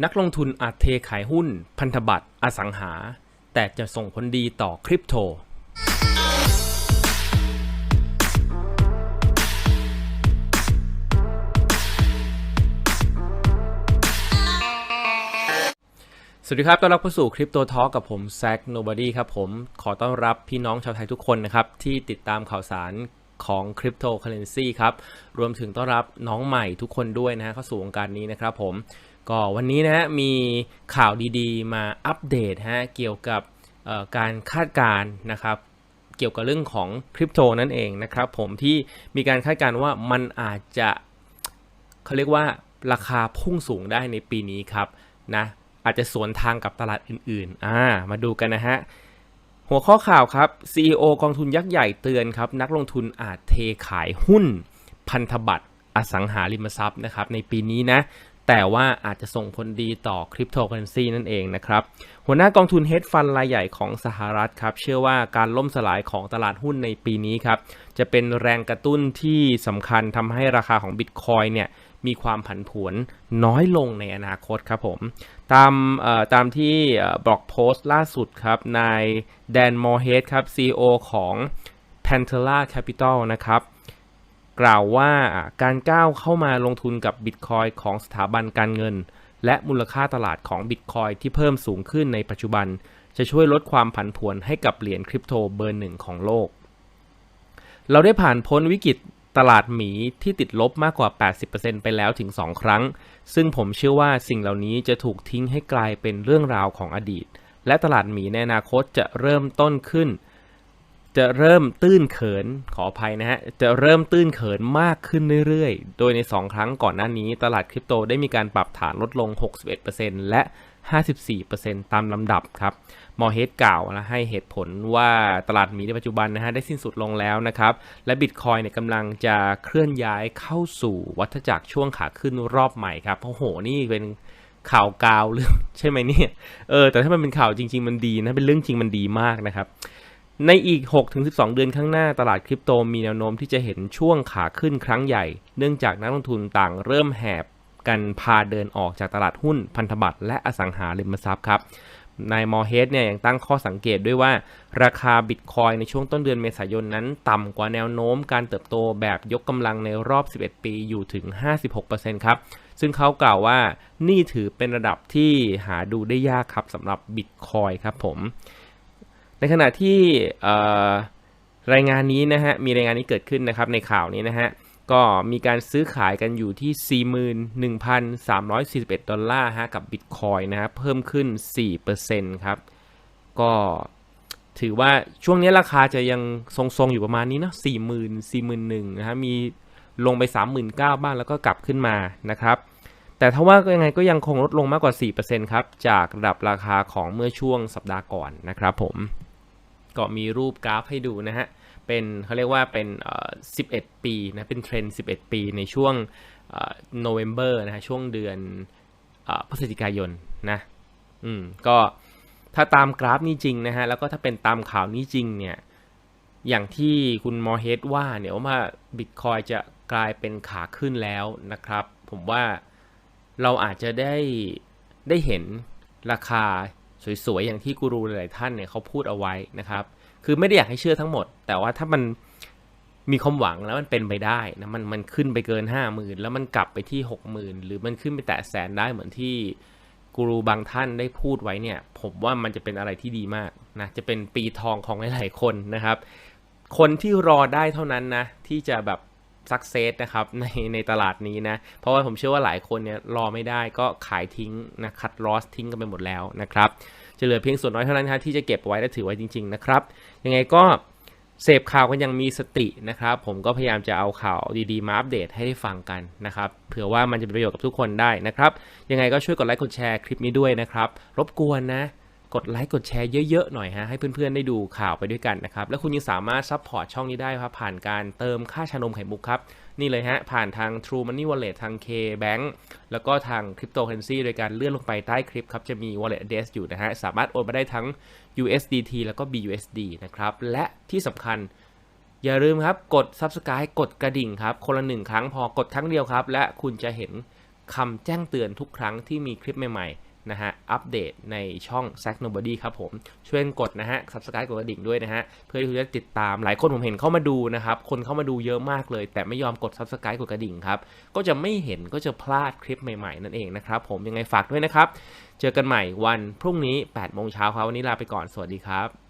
นักลงทุนอาจเทขายหุ้น พันธบัตรอสังหา แต่จะส่งผลดีต่อคริปโต สวัสดีครับ ต้อนรับเข้าสู่คริปโตทอกับผมแซกโนบอดี้ครับผม ขอต้อนรับพี่น้องชาวไทยทุกคนนะครับ ที่ติดตามข่าวสารของคริปโตเคอเรนซีครับ รวมถึงต้อนรับน้องใหม่ทุกคนด้วยนะฮะเข้าสู่วงการนี้นะครับผม ก็วันนี้นะฮะมีข่าวดีๆ มาอัปเดตฮะเกี่ยวกับการคาดการณ์นะครับเกี่ยวกับเรื่องของคริปโตนั่นเองนะครับผมที่มีการคาดการณ์ว่ามันอาจจะเขาเรียกว่าราคาพุ่งสูงได้ในปีนี้ครับนะอาจจะสวนทางกับตลาดอื่นๆอ่ามาดูกันนะฮะหัวข้อข่าวครับ CEO กองทุนยักษ์ใหญ่เตือนครับนักลงทุนอาจเทขายหุ้นพันธบัตรอสังหาริมทรัพย์นะครับในปีนี้นะ แต่ว่าอาจจะส่งผลดีต่อคริปโตเคอเรนซีนั่นเองนะครับ หัวหน้ากองทุนเฮดฟันรายใหญ่ของสหรัฐครับ เชื่อว่าการล่มสลายของตลาดหุ้นในปีนี้ครับ จะเป็นแรงกระตุ้นที่สำคัญทำให้ราคาของบิตคอยเนี่ยมีความผันผวนน้อยลงในอนาคตครับผม ตามตามที่บล็อกโพสต์ล่าสุดครับ นายแดนมอร์เฮดครับ CEO ของ Pantera Capital นะครับ กล่าวว่าการก้าวเข้ามาลงทุนกับบิตคอยของสถาบันการเงิน และมูลค่าตลาดของบิตคอยที่เพิ่มสูงขึ้นในปัจจุบัน จะช่วยลดความผันผวนให้กับเหรียญคริปโตเบอร์หนึ่งของโลก เราได้ผ่านพ้นวิกฤตตลาดหมีที่ติดลบมากกว่า 80%ไปแล้วถึง 2 ครั้ง ซึ่งผมเชื่อว่าสิ่งเหล่านี้จะถูกทิ้งให้กลายเป็นเรื่องราวของอดีต และตลาดหมีในอนาคตจะเริ่มต้นขึ้น จะเริ่มตื้นเขินขออภัยนะฮะ จะเริ่มตื้นเขินมากขึ้นเรื่อยๆ โดยใน 2 ครั้งก่อนหน้านี้ ตลาดคริปโตได้มีการปรับฐานลดลง 61%และ 54%ตามลำดับครับ มอเฮดกล่าวนะให้เหตุผลว่าตลาดหมีในปัจจุบันนะฮะได้สิ้นสุดลงแล้วนะครับ และบิตคอยเนี่ยกำลังจะเคลื่อนย้ายเข้าสู่วัฏจักรช่วงขาขึ้นรอบใหม่ครับ โอ้โห นี่เป็นข่าวกาวเรื่องใช่ไหมเนี่ย เออ แต่ถ้ามันเป็นข่าวจริง ๆ มันดีนะ เป็นเรื่องจริงมันดีมากนะครับ ในอีก 6-12 เดือนข้างหน้าตลาดคริปโตมีแนวโน้มที่จะเห็นช่วงขาขึ้นครั้งใหญ่ เนื่องจากนักลงทุนต่างเริ่มแหบกันพาเดินออกจากตลาดหุ้นพันธบัตรและอสังหาริมทรัพย์ครับนายมอเฮดเนี่ยยังตั้งข้อสังเกตด้วยว่า ราคาบิตคอยในช่วงต้นเดือนเมษายนนั้น ต่ำกว่าแนวโน้มการเติบโตแบบยกกำลังในรอบ 11 ปีอยู่ถึง 56%ครับ ซึ่งเขากล่าวว่านี่ถือเป็นระดับที่หาดูได้ยากครับสำหรับบิตคอยครับผม ในขณะที่รายงานนี้นะฮะมีรายงานนี้เกิดขึ้นนะครับในข่าวนี้นะฮะก็มีการซื้อขายกันอยู่ที่ 41,341 ดอลลาร์ฮะกับบิตคอยนะฮะเพิ่มขึ้น 4%ครับ ก็ถือว่าช่วงนี้ราคาจะยังทรงๆ อยู่ประมาณนี้เนาะ40,000 41,000นะฮะมีลงไป 39,000 บ้างแล้วก็กลับขึ้นมานะครับ แต่ถ้าว่ายังไงก็ยังคงลดลงมากกว่า 4%ครับ จากระดับราคาของเมื่อช่วงสัปดาห์ก่อนนะครับผม ก็มีรูปกราฟให้ดูนะฮะ เป็นเขาเรียกว่าเป็น 11 ปีนะ เป็นเทรนด์11 ปีในช่วงโนเวม ber นะฮะ ช่วงเดือนเอ่อพฤศจิกายนนะ อืม ก็ถ้าตามกราฟนี้จริงนะฮะ แล้วก็ถ้าเป็นตามข่าวนี้จริงเนี่ย อย่างที่คุณมอเฮดว่าเนี่ยว่าบิตคอยจะกลายเป็นขาขึ้นแล้วนะครับ ผมว่าเราอาจจะได้ได้เห็นราคา สวยๆ อย่างที่กูรูหลายๆท่านเนี่ยเขาพูดเอาไว้นะครับ คือไม่ได้อยากให้เชื่อทั้งหมด แต่ว่าถ้ามันมีความหวังแล้วมันเป็นไปได้นะมันมันขึ้นไปเกิน 5 0,000 แล้วมันกลับไปที่ 60,000 หรือมันขึ้นไปแตะแสนได้เหมือนที่กูรูบางท่านได้พูดไว้เนี่ย ผมว่ามันจะเป็นอะไรที่ดีมากนะจะเป็นปีทองของหลายๆคนนะครับ คนที่รอได้เท่านั้นนะที่จะแบบ สักเซสนะครับในในตลาดนี้นะ เพราะว่าผมเชื่อว่าหลายคนเนี่ยรอไม่ได้ก็ขายทิ้งนะคัดลอสทิ้งกันไปหมดแล้วนะครับ จะเหลือเพียงส่วนน้อยเท่านั้นนะที่จะเก็บไว้และถือไว้จริง ๆ นะครับ ยังไงก็เสพข่าวกันยังมีสตินะครับ ผมก็พยายามจะเอาข่าวดีๆ มาอัปเดตให้ได้ฟังกันนะครับเผื่อว่ามันจะเป็นประโยชน์กับทุกคนได้นะครับ ยังไงก็ช่วยกดไลค์กดแชร์คลิปนี้ด้วยนะครับ รบกวนนะ กดไลค์กดแชร์เยอะๆหน่อยฮะให้เพื่อนๆได้ดูข่าวไปด้วยกันนะครับแล้วคุณยังสามารถซัพพอร์ตช่องนี้ได้ครับผ่านการเติมค่าชานมไข่มุกครับนี่เลยฮะผ่านทาง True Money Wallet ทาง K Bank แล้วก็ทาง Cryptocurrency โดยการเลื่อนลงไปใต้คลิปครับจะมี Wallet address อยู่นะฮะสามารถโอนมาได้ทั้ง USDT แล้วก็ BUSD นะครับและที่สำคัญอย่าลืมครับกด Subscribe กดกระดิ่งครับคนละหนึ่งครั้งพอกดครั้งเดียวครับ และคุณจะเห็นคำแจ้งเตือนทุกครั้งที่มีคลิปใหม่ๆ นะฮะ อัปเดตในช่อง s a c Nobody ครับผม ช่วยกดนะฮะ subscribe กดกระดิ่งด้วยนะฮะ เพื่อที่จะติดตาม หลายคนผมเห็นเข้ามาดูนะครับ คนเข้ามาดูเยอะมากเลย แต่ไม่ยอมกด subscribe กดกระดิ่งครับ ก็จะไม่เห็นก็จะพลาดคลิปใหม่ๆ นั่นเองนะครับผม ยังไงฝากด้วยนะครับ เจอกันใหม่วันพรุ่งนี้8โมงเช้าครับ วันนี้ลาไปก่อน สวัสดีครับ